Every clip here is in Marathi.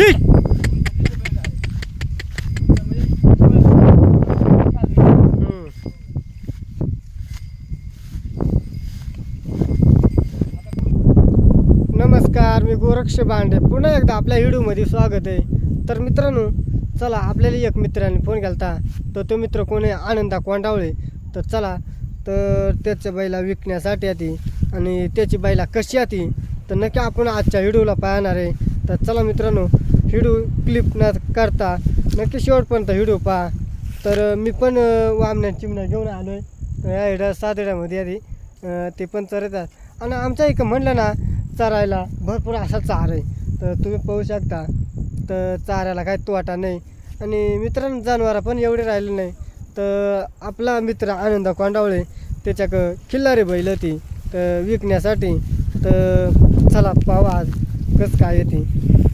नमस्कार मी गोरक्ष भांडे. पुन्हा एकदा आपल्या व्हिडिओमध्ये स्वागत आहे. तर मित्रांनो चला आपल्याला एक मित्राने फोन केला तर तो मित्र कोण आहे? आनंदा कोंडावळे. तर चला तर त्याच्या बैला विकण्यासाठी आती आणि त्याची बैला कशी आती? तर नक्की आपण आजच्या व्हिडिओला पाहणार आहे. तर चला मित्रांनो व्हिडिओ क्लिप न करता नक्की शेवटपर्यंत व्हिडिओ पहा. तर मी पण वामण्या चिमण्या घेऊन आलो आहे या इकडं सातड्यामध्ये आधी. ते पण चरतात. आणि आमच्या इकडं म्हणलं ना चरायला भरपूर असा चार आहे. तर तुम्ही पाहू शकता. तर चाऱ्याला काय तोटा नाही. आणि मित्रांनो जनावरं पण एवढे राहिले नाही. तर आपला मित्र आनंद कोंडावळे त्याच्याक खिल्लारी बैल ती तर विकण्यासाठी. तर चला पावा आज कसं काय येते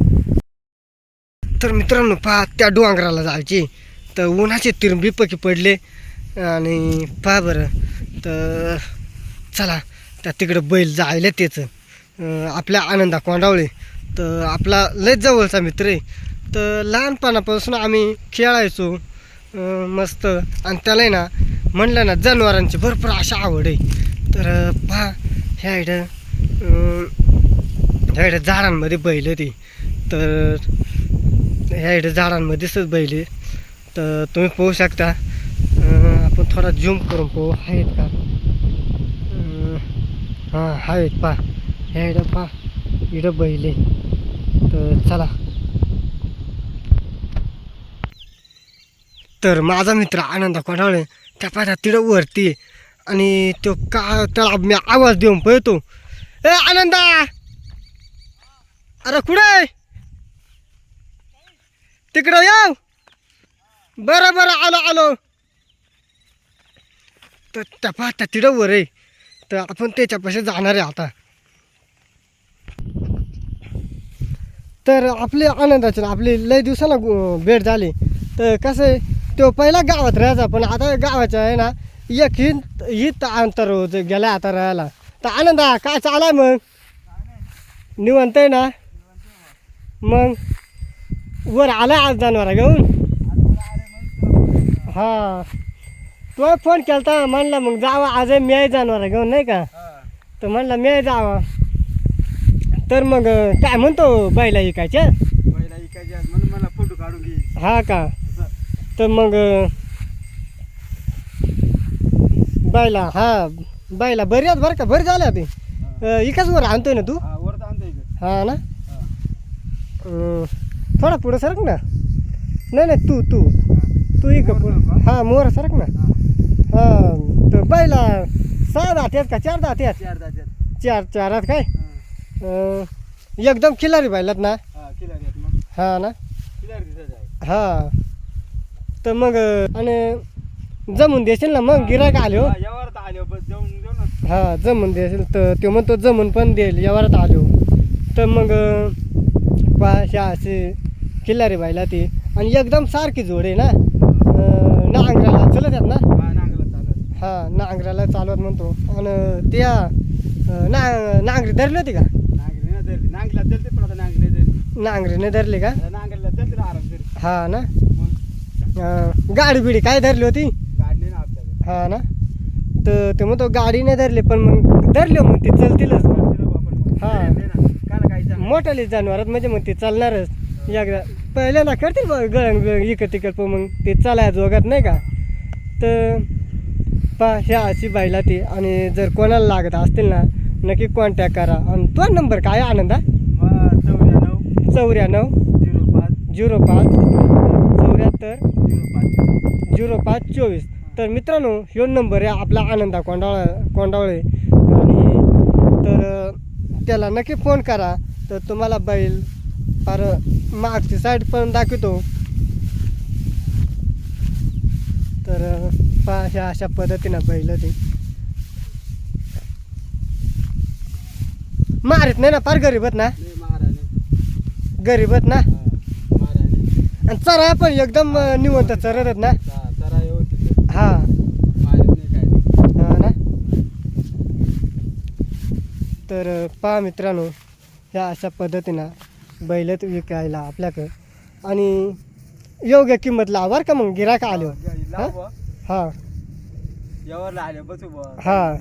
तर मित्रांनो पहा त्या डोंगराला जायचे. तर उन्हाचे तिरंबी पकी पडले. आणि पहा बरं तर चला त्या तिकडं बैल जायला त्याचं आपल्या आनंदा कोंडावळे. तर आपला लयच जवळचा मित्र आहे. तर लहानपणापासून आम्ही खेळायचो. मस्त. आणि त्याला आहे ना म्हणलं ना जनावरांची भरपूर अशा आवड आहे. तर पहा ह्या इकडं ह्या इकडं झाडांमध्ये बैल ती. तर ह्या इथे झाडांमध्येच बैल. आहे तर तुम्ही पोहू शकता आपण थोडा झूम करून पोहू. आहेत का? हां आहेत पा ह्या इथं पा इथं बैल. आहे तर चला. तर माझा मित्र आनंद कोणाळे त्या पाहता तिडं वरती आणि तो का त्याला मी आवाज देऊन पळतो ए आनंदा! अरे कुठे आहे? तिकडं या बरं बरं आलो आलो. तर त्या पाहता तिकडं वर आहे. तर आपण त्याच्यापाशी जाणार आहे आता. तर आपले आनंदाचे आपली लय दिवसाला भेट झाली. तर कसं आहे तो पहिला गावात राहायचा पण आता गावाचा आहे ना एक ही ही अंतर होत गेला आता राहायला. तर आनंदा काय चालाय मग? निवंत आहे ना? मग? वर आला आज जनावर घेऊन? हा. तो फोन केलता म्हणला मग जावा आज मी जनावर घेऊन नाही का? तर म्हणला मी जावा. तर मग काय म्हणतो बैला म्हणून मला फोटो काढून घे. हा का. तर मग बायला हा बायला बरी आहेत बरं का? बरी झाल्या ते. इकाच वर आणतोय ना तू? हा, हा ना? थोडा पुढं सरक ना. नाही नाही तू तू. तू इक पुढं? हा मोर सरक ना. हा. तर बायला सहा दात आहेत का? चार दात आहेत? चार जात्यात चार चार आहेत काय? हा. अं, एकदम खिलारी बायलात ना? हा हा ना? हा. तर मग आणि जमून देशील ना मग? गिरायक आले हो हा, यावरत आले बस जाऊन देऊ ना. जमून देशील. तर तो म्हणतो जमून पण देईल. यावरात आलो तर मग पा ह्या असे खिल्लारी बायला ती. आणि एकदम सारखी जोड आहे ना. नांगराला चलत आहेत ना? हा हा नांगराला चालवत म्हणतो. आणि त्या ना नांगरी धरली होती का? धरली. धरली नांगरीने धरली. का? हा ना? गाडी बिडी काय धरली होती? हा ना? तर ते म्हणतो गाडी नाही धरली पण मग धरले मग ते चलतीलच. हा. मोठाली जनावरात म्हणजे मग ते चालणारच. एकदा. पहिल्यांदा करतील बघ गळण बिळण इकत पण मग ते चालाय वगैरे नाही का? तर पा ह्या अशी बाईला ती आणि जर कोणाला लागत असतील ना नक्की कॉन्टॅक्ट करा. आणि तो नंबर काय आहे आनंदा? चौऱ्याण्णव चौऱ्याण्णव झिरो पाच झिरो पाच चौऱ्याहत्तर झिरो पाच झिरो पाच चोवीस. तर मित्रांनो ह्यो नंबर आहे आपला आनंदा कोंडावळा कोंडावळे. आणि तर त्याला नक्की फोन करा. तर तुम्हाला बैल फार मागची साईड पण दाखवतो. तर पहा ह्या अशा पद्धतीनं बैल ती. मारित नाही ना फार गरीबत ना? गरीबत ना? आणि चरा पण एकदम निवंत चरत ना? हा हा. ना? तर पहा मित्रांनो ह्या अशा पद्धतीनं बैलत विकायला आपल्याकडं. आणि योग्य किंमत लावर का मग गिराक आलो. हां यावर आले बसू. हा.